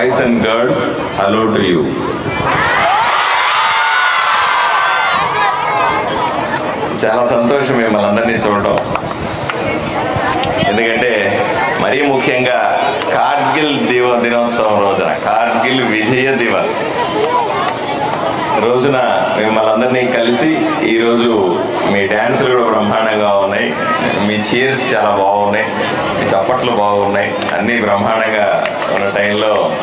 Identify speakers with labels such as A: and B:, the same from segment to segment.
A: Boys and girls hello to you చాలా సంతోషం మిమ్మల్ని అందరినీ చూడటం. ఎందుకంటే మరీ ముఖ్యంగా కార్గిల్ దివ దినోత్సవం రోజున కార్గిల్ విజయ దివస్. రోజున మిమ్మల్ని అందరినీ కలిసి ఈరోజు మీ డ్యాన్సులు కూడా బ్రహ్మాండంగా ఉన్నాయి. మీ చీర్స్ చాలా బాగున్నాయి. మీ చప్పట్లు బాగున్నాయి. అన్నీ బ్రహ్మాండంగా ఉన్న టైంలో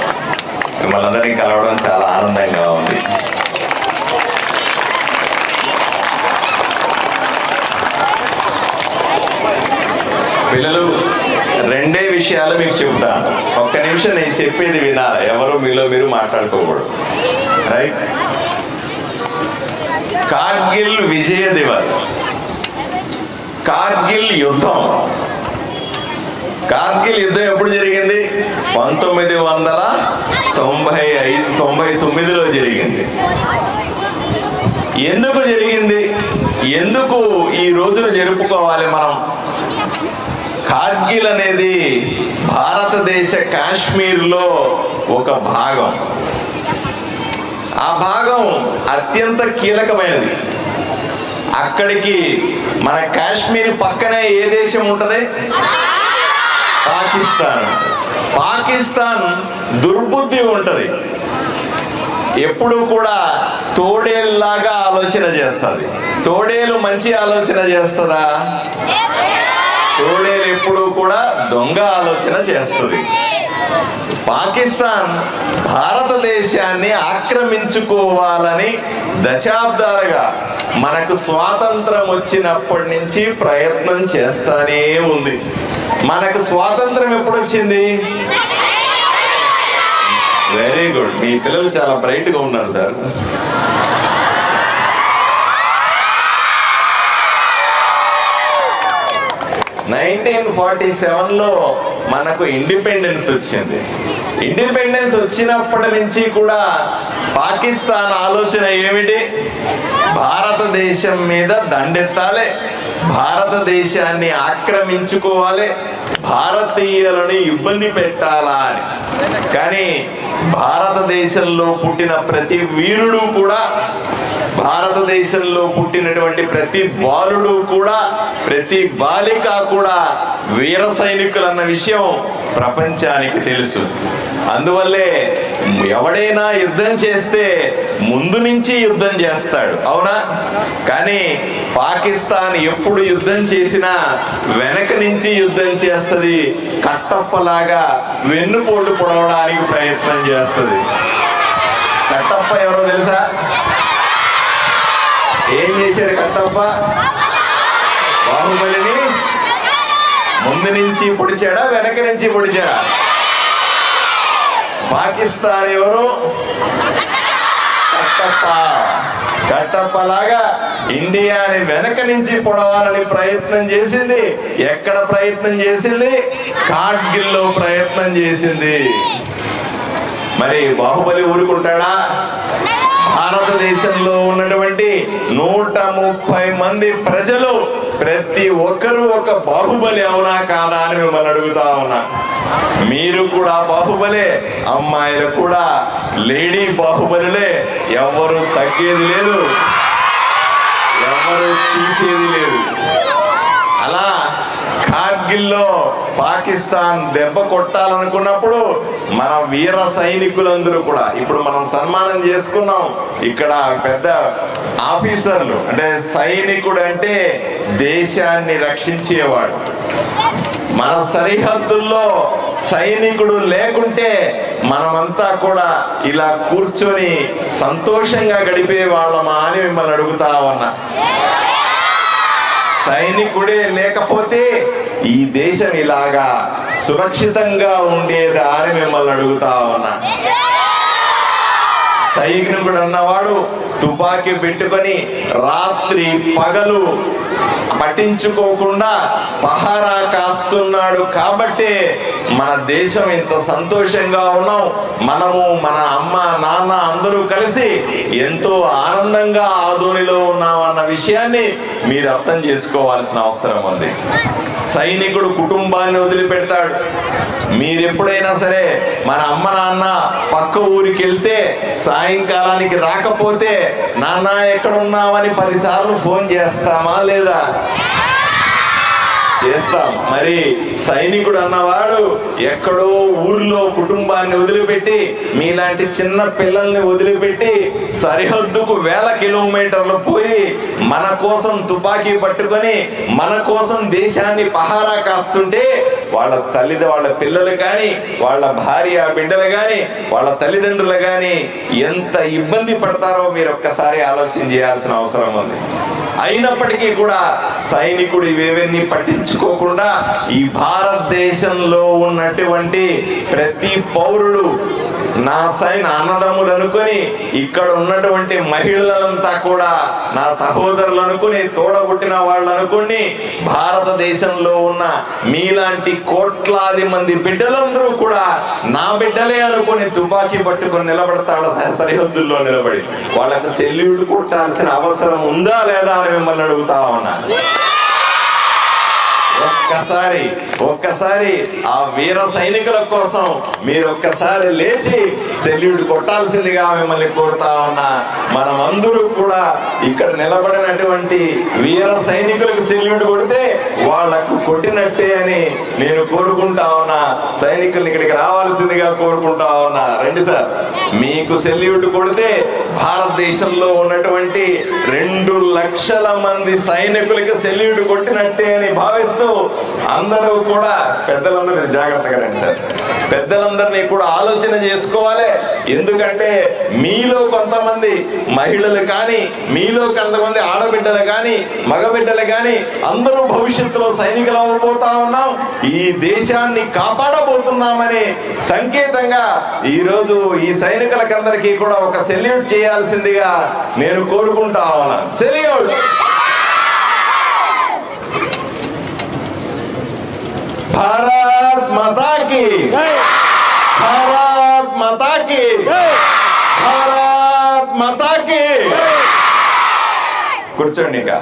A: మిమ్మల్ని అందరినీ కలవడం చాలా ఆనందంగా ఉంది. పిల్లలు రెండే విషయాలు మీకు చెబుతాను ఒక్క నిమిషం నేను చెప్పేది వినాలి? ఎవరు మీలో మీరు మాట్లాడుకోకూడదు. రైట్ కార్గిల్ విజయ దివస్. కార్గిల్ యుద్ధం. కార్గిల్ యుద్ధం ఎప్పుడు జరిగింది? పంతొమ్మిది వందల తొంభై ఐదు తొంభై తొమ్మిదిలో జరిగింది. ఎందుకు జరిగింది? ఎందుకు ఈ రోజున జరుపుకోవాలి మనం? కార్గిల్ అనేది భారతదేశ కాశ్మీర్లో ఒక భాగం. ఆ భాగం అత్యంత కీలకమైనది. అక్కడికి మన కాశ్మీర్ పక్కనే ఏ దేశం ఉంటుంది? పాకిస్తాన్. పాకిస్తాన్ దుర్బుద్ధి ఉంటుంది. ఎప్పుడు కూడా తోడేల్లాగా ఆలోచన చేస్తుంది. తోడేలు మంచి ఆలోచన చేస్తుందా? తోడేలు ఎప్పుడు కూడా దొంగ ఆలోచన చేస్తుంది. పాకిస్తాన్ భారతదేశాన్ని ఆక్రమించుకోవాలని దశాబ్దాలుగా మనకు స్వాతంత్రం వచ్చినప్పటి నుంచి ప్రయత్నం చేస్తానే ఉంది. మనకు స్వాతంత్రం ఎప్పుడు వచ్చింది వెరీ గుడ్ మీ పిల్లలు చాలా బ్రైట్గా ఉన్నారు సార్ నైన్టీన్ ఫార్టీ సెవెన్లో మనకు ఇండిపెండెన్స్ వచ్చింది. ఇండిపెండెన్స్ వచ్చినప్పటి నుంచి కూడా పాకిస్తాన్ ఆలోచన ఏమిటి? భారతదేశం మీద దండెత్తాలి భారతదేశాన్ని ఆక్రమించుకోవాలి భారతీయులని ఇబ్బంది పెట్టాలా అని. కానీ భారతదేశంలో పుట్టిన ప్రతి వీరుడు కూడా భారతదేశంలో పుట్టినటువంటి ప్రతి బాలుడు కూడా ప్రతి బాలిక కూడా వీర సైనికులు అన్న విషయం ప్రపంచానికి తెలుసు. అందువల్లే ఎవడైనా యుద్ధం చేస్తే ముందు నుంచి యుద్ధం చేస్తాడు. అవునా? కానీ పాకిస్తాన్ ఎప్పుడు యుద్ధం చేసినా వెనక నుంచి యుద్ధం చేస్తుంది. కట్టప్పలాగా వెన్నుపోటు పొడవడానికి ప్రయత్నం చేస్తుంది. కట్టప్ప ఎవరో తెలుసా? ఏం చేశాడు కట్టప్ప? బాహుబలిని ముందు నుంచి పొడిచాడా వెనక నుంచి పొడిచాడా? పాకిస్తాన్ ఎవరు? కట్టప్ప. కట్టప్పలాగా ఇండియాని వెనక నుంచి పొడవాలని ప్రయత్నం చేసింది. ఎక్కడ ప్రయత్నం చేసింది? కార్గిల్లో ప్రయత్నం చేసింది. మరి బాహుబలి ఊరుకుంటాడా? భారతదేశంలో ఉన్నటువంటి నూట ముప్పై మంది ప్రజలు ప్రతి ఒక్కరూ ఒక బాహుబలి అవునా కాదా అని మిమ్మల్ని అడుగుతా ఉన్నా. మీరు కూడా బాహుబలే అమ్మాయిలు కూడా లేడీ బాహుబలులే. ఎవరు తగ్గేది లేదు ఎవరు తీసేది లేదు. కార్గిల్లో పాకిస్తాన్ దెబ్బ కొట్టాలనుకున్నప్పుడు మన వీర సైనికులందరూ కూడా ఇప్పుడు మనం సన్మానం చేసుకున్నాం ఇక్కడ పెద్ద ఆఫీసర్లు అంటే సైనికుడు అంటే దేశాన్ని రక్షించేవాడు. మన సరిహద్దుల్లో సైనికుడు లేకుంటే మనమంతా కూడా ఇలా కూర్చొని సంతోషంగా గడిపే వాళ్ళమా అని మిమ్మల్ని అడుగుతా ఉన్నా. సైనికుడే లేకపోతే ఈ దేశం ఇలాగా సురక్షితంగా ఉండే దారి మిమ్మల్ని అడుగుతా ఉన్నా. సైనికుడు అన్నవాడు తుపాకీ పెట్టుకొని రాత్రి పగలు పట్టించుకోకుండా పహారా కాస్తున్నాడు కాబట్టే మన దేశం ఇంత సంతోషంగా ఉన్నాం. మనము మన అమ్మ నాన్న అందరూ కలిసి ఎంతో ఆనందంగా ఆదోనిలో విషయాన్ని మీరు అర్థం చేసుకోవాల్సిన అవసరం ఉంది. సైనికుడు కుటుంబాన్ని వదిలిపెడతాడు. మీరు ఎప్పుడైనా సరే మన అమ్మ నాన్న పక్క ఊరికి వెళ్తే సాయంకాలానికి రాకపోతే నాన్న ఎక్కడున్నావని పదిసార్లు ఫోన్ చేస్తామా లేదా? చేస్తాం. మరి సైనికుడు అన్నవాడు ఎక్కడో ఊర్లో కుటుంబాన్ని వదిలిపెట్టి మీలాంటి చిన్న పిల్లల్ని వదిలిపెట్టి సరిహద్దుకు వేల కిలోమీటర్లు పోయి మన కోసం తుపాకీ పట్టుకొని మన కోసం దేశాన్ని పహారా కాస్తుంటే వాళ్ళ తల్లిద వాళ్ళ పిల్లలు కానీ వాళ్ళ భార్య బిడ్డలు కానీ వాళ్ళ తల్లిదండ్రులు కానీ ఎంత ఇబ్బంది పడతారో మీరు ఒక్కసారి ఆలోచన చేయాల్సిన అవసరం ఉంది. అయినప్పటికీ కూడా సైనికుడు ఇవేవన్నీ పట్టించుకోకుండా ఈ భారతదేశంలో ఉన్నటువంటి ప్రతి పౌరుడు నా సైన్ అన్నదమ్ములు అనుకొని ఇక్కడ ఉన్నటువంటి మహిళలంతా కూడా నా సహోదరులు అనుకుని తోడబుట్టిన వాళ్ళు అనుకుని భారతదేశంలో ఉన్న మీలాంటి కోట్లాది మంది బిడ్డలందరూ కూడా నా బిడ్డలే అనుకుని తుపాకీ పట్టుకొని నిలబడతాడు సరిహద్దుల్లో నిలబడి వాళ్ళకి సెల్యూట్ కొట్టాల్సిన అవసరం ఉందా లేదా మిమ్మల్ని అడుగుతా ఉన్నా. ఒక్కసారి ఒక్కసారి ఆ వీర సైనికుల కోసం మీరు ఒక్కసారి లేచి సెల్యూట్ కొట్టాల్సిందిగా మిమ్మల్ని కోరుతా ఉన్నా. మనమందరూ కూడా ఇక్కడ నిలబడినటువంటి వీర సైనికులకు సెల్యూట్ కొడితే వాళ్ళకు కొట్టినట్టే అని నేను కోరుకుంటా ఉన్నా. సైనికులను ఇక్కడికి రావాల్సిందిగా కోరుకుంటా ఉన్నా. రండి సార్. మీకు సెల్యూట్ కొడితే భారతదేశంలో ఉన్నటువంటి రెండు లక్షల మంది సైనికులకు సెల్యూట్ కొట్టినట్టే అని భావిస్తూ అందరూ కూడా పెద్దలందరూ జాగ్రత్తగా రండి సార్. పెద్దలందరినీ కూడా ఆలోచన చేసుకోవాలి. ఎందుకంటే మీలో కొంతమంది మహిళలు కానీ మీలో కొంతమంది ఆడబిడ్డలు కానీ మగబిడ్డలు కానీ అందరూ భవిష్యత్తులో సైనికులు అవ్వబోతా ఉన్నాం. ఈ దేశాన్ని కాపాడబోతున్నామని సంకేతంగా ఈ ఈ సైనికులకందరికీ కూడా ఒక సెల్యూట్ చేయాల్సిందిగా నేను కోరుకుంటా ఉన్నాను. సెల్యూట్! భారత్ మాతాకి భారత్ మాతాకి భారత్ మాతాకి కూర్చోండి ఇంకా.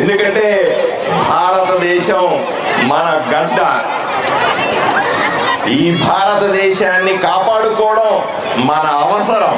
A: ఎందుకంటే భారతదేశం మన గడ్డ. ఈ భారతదేశాన్ని కాపాడుకోవడం మన అవసరం.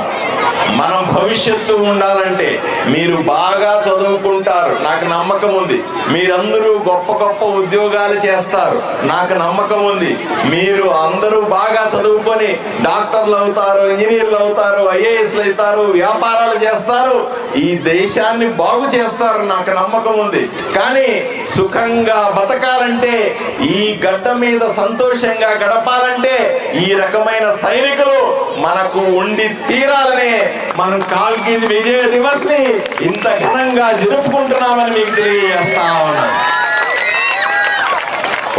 A: మనం భవిష్యత్తు ఉండాలంటే మీరు బాగా చదువుకుంటారు. నాకు నమ్మకం ఉంది. మీరందరూ గొప్ప గొప్ప ఉద్యోగాలు చేస్తారు. నాకు నమ్మకం ఉంది. మీరు అందరూ బాగా చదువుకొని డాక్టర్లు అవుతారు ఇంజనీర్లు అవుతారు ఐఏఎస్లు అవుతారు వ్యాపారాలు చేస్తారు. ఈ దేశాన్ని బాగు చేస్తారు. నాకు నమ్మకం ఉంది. కానీ సుఖంగా బతకాలంటే ఈ గడ్డ మీద సంతోషంగా గడపాలంటే ఈ రకమైన సైనికులు మనకు ఉండి తీరాలనే మనం కాల్కి విజయ దివస్ని ఇంత ఘనంగా జరుపుకుంటున్నామని మీకు తెలియజేస్తా ఉన్నాను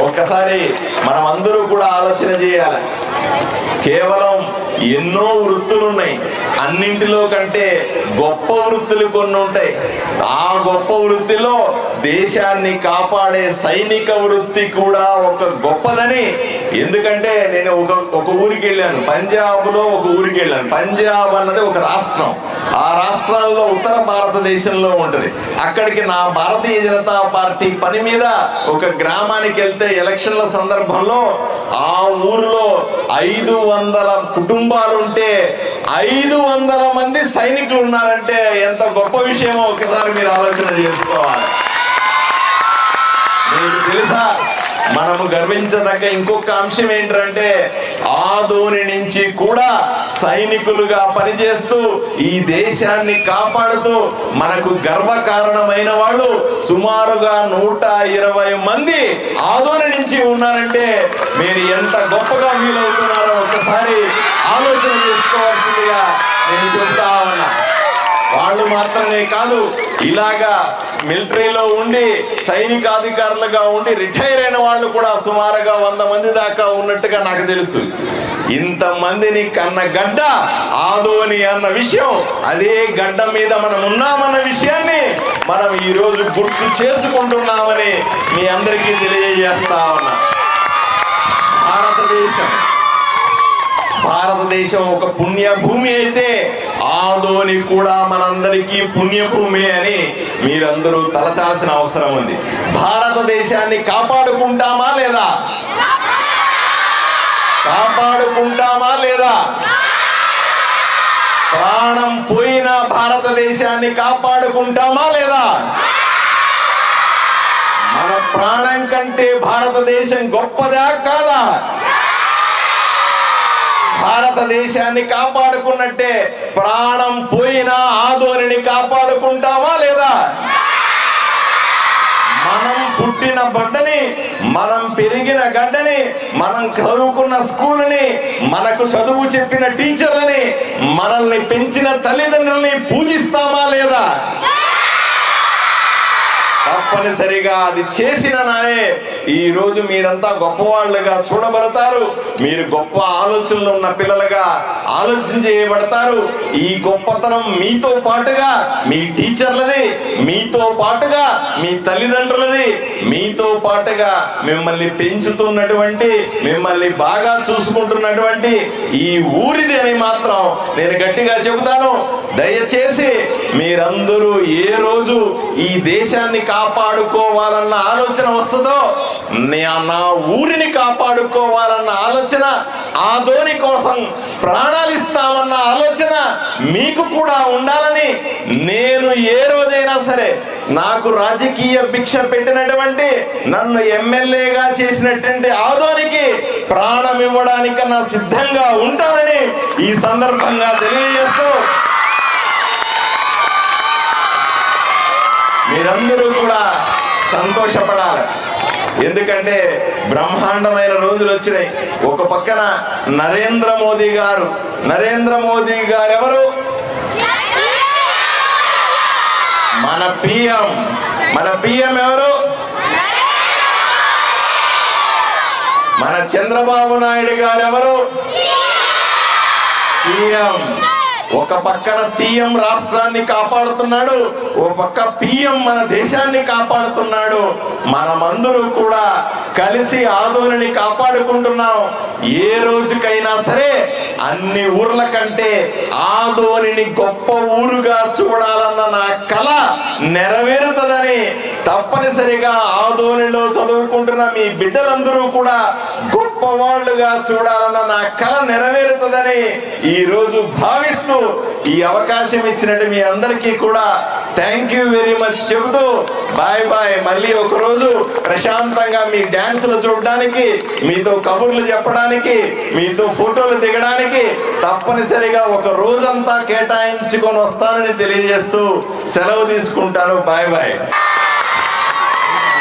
A: ఒక్కసారి మనం అందరూ కూడా ఆలోచన చేయాలి. కేవలం ఎన్నో వృత్తులు ఉన్నాయి అన్నింటిలో కంటే గొప్ప వృత్తులు కొన్ని ఉంటాయి. ఆ గొప్ప వృత్తిలో దేశాన్ని కాపాడే సైనిక వృత్తి కూడా ఒక గొప్పదని. ఎందుకంటే నేను ఒక ఒక ఊరికి వెళ్ళాను. పంజాబ్లో ఒక ఊరికి వెళ్ళాను. పంజాబ్ అన్నది ఒక రాష్ట్రం. ఆ రాష్ట్రాల్లో ఉత్తర భారతదేశంలో ఉంటుంది. అక్కడికి నా భారతీయ జనతా పార్టీ పని మీద ఒక గ్రామానికి వెళ్తే ఎలక్షన్ల సందర్భంలో ఆ ఊరిలో ఐదు వందల కుటుంబ ఉంటే ఐదు వందల మంది సైనికులు ఉన్నారంటే ఎంత గొప్ప విషయమో ఒకసారి మీరు ఆలోచన చేసుకోవాలి. మీకు తెలుసా? మనము గర్వించదగ్గ ఇంకొక అంశం ఏంటంటే ఆదోని నుంచి కూడా సైనికులుగా పనిచేస్తూ ఈ దేశాన్ని కాపాడుతూ మనకు గర్వకారణమైన వాళ్ళు సుమారుగా నూట ఇరవై మంది ఆదోని నుంచి ఉన్నారంటే మీరు ఎంత గొప్పగా ఫీల్ అవుతున్నారో ఒకసారి ఆలోచన చేసుకోవాల్సిందిగా నేను చెప్తా ఉన్నా. వాళ్ళు మాత్రమే కాదు ఇలాగా మిలిటరీలో ఉండి సైనికాధికారులుగా ఉండి రిటైర్ అయిన వాళ్ళు కూడా సుమారుగా వంద మంది దాకా ఉన్నట్టుగా నాకు తెలుసు. ఇంతమందిని కన్న గడ్డ ఆదోని అన్న విషయం అదే గడ్డ మీద మనం ఉన్నామన్న విషయాన్ని మనం ఈరోజు గుర్తు చేసుకుంటున్నామని మీ అందరికీ తెలియజేస్తా ఉన్నా. భారతదేశం. భారతదేశం ఒక పుణ్య భూమి అయితే ఆదోని కూడా మనందరికీ పుణ్యభూమి అని మీరందరూ తలచాల్సిన అవసరం ఉంది. భారతదేశాన్ని కాపాడుకుంటామా లేదా? కాపాడుకుంటామా లేదా? ప్రాణం పోయిన భారతదేశాన్ని కాపాడుకుంటామా లేదా? మన ప్రాణం కంటే భారతదేశం గొప్పదా కాదా? భారతదేశాన్ని కాపాడుకున్నట్టే ప్రాణం పోయినా ఆదోనిని కాపాడుకుంటామా లేదా? మనం పుట్టిన బడ్డని మనం పెరిగిన గడ్డని మనం చదువుకున్న స్కూల్ని మనకు చదువు చెప్పిన టీచర్లని మనల్ని పెంచిన తల్లిదండ్రుల్ని పూజిస్తామా లేదా? తప్పనిసరిగా అది చేసిన నాడే ఈ రోజు మీరంతా గొప్పవాళ్ళుగా చూడబడతారు. మీరు గొప్ప ఆలోచనలు ఉన్న పిల్లలుగా ఆలోచన చేయబడతారు. ఈ గొప్పతనం మీతో పాటుగా మీ టీచర్లది మీతో పాటుగా మీ తల్లిదండ్రులది మీతో పాటుగా మిమ్మల్ని పెంచుతున్నటువంటి మిమ్మల్ని బాగా చూసుకుంటున్నటువంటి ఈ ఊరిది అని మాత్రం నేను గట్టిగా చెబుతాను. దయచేసి మీరందరూ ఏ రోజు ఈ దేశాన్ని కాపాడుకోవాలన్న ఆలోచన వస్తుందో నా ఊరిని కాపాడుకోవాలన్న ఆలోచన ఆదోని కోసం ప్రాణాలు ఇస్తామన్న ఆలోచన మీకు కూడా ఉండాలని నేను ఏ రోజైనా సరే నాకు రాజకీయ భిక్ష పెట్టినటువంటి నన్ను ఎమ్మెల్యేగా చేసినటువంటి ఆదోనికి ప్రాణం ఇవ్వడానికన్నా సిద్ధంగా ఉంటానని ఈ సందర్భంగా తెలియజేస్తూ మీరందరూ కూడా సంతోషపడాలి. ఎందుకంటే బ్రహ్మాండమైన రోజులు వచ్చినాయి. ఒక పక్కన నరేంద్ర మోదీ గారు. నరేంద్ర మోదీ గారు ఎవరు మన పిఎం. మన పిఎం ఎవరు? మన చంద్రబాబు నాయుడు గారు ఎవరు సీఎం. ఒక పక్కన సీఎం రాష్ట్రాన్ని కాపాడుతున్నాడు ఒక పక్క పిఎం మన దేశాన్ని కాపాడుతున్నాడు. మనమందరూ కూడా కలిసి ఆదోనిని కాపాడుకుంటున్నాం. ఏ రోజుకైనా సరే అన్ని ఊర్ల కంటే ఆదోనిని గొప్ప ఊరుగా చూడాలన్న నా కళ నెరవేరుతుందని తప్పనిసరిగా ఆదోనిలో చదువుకుంటున్న మీ బిడ్డలందరూ కూడా గొప్ప వాళ్ళుగా చూడాలన్న నా కళ నెరవేరుతుందని ఈ రోజు భావిస్తూ ఈ అవకాశం ఇచ్చినట్టు మీ అందరికీ కూడా థ్యాంక్ యూ వెరీ మచ్ చెబుతూ బాయ్ బాయ్ మళ్ళీ ఒకరోజు ప్రశాంతంగా మీ డ్యాన్సులు చూడడానికి మీతో కబుర్లు చెప్పడానికి మీతో ఫోటోలు దిగడానికి తప్పనిసరిగా ఒక రోజంతా కేటాయించుకొని వస్తానని తెలియజేస్తూ సెలవు తీసుకుంటాను. Bye bye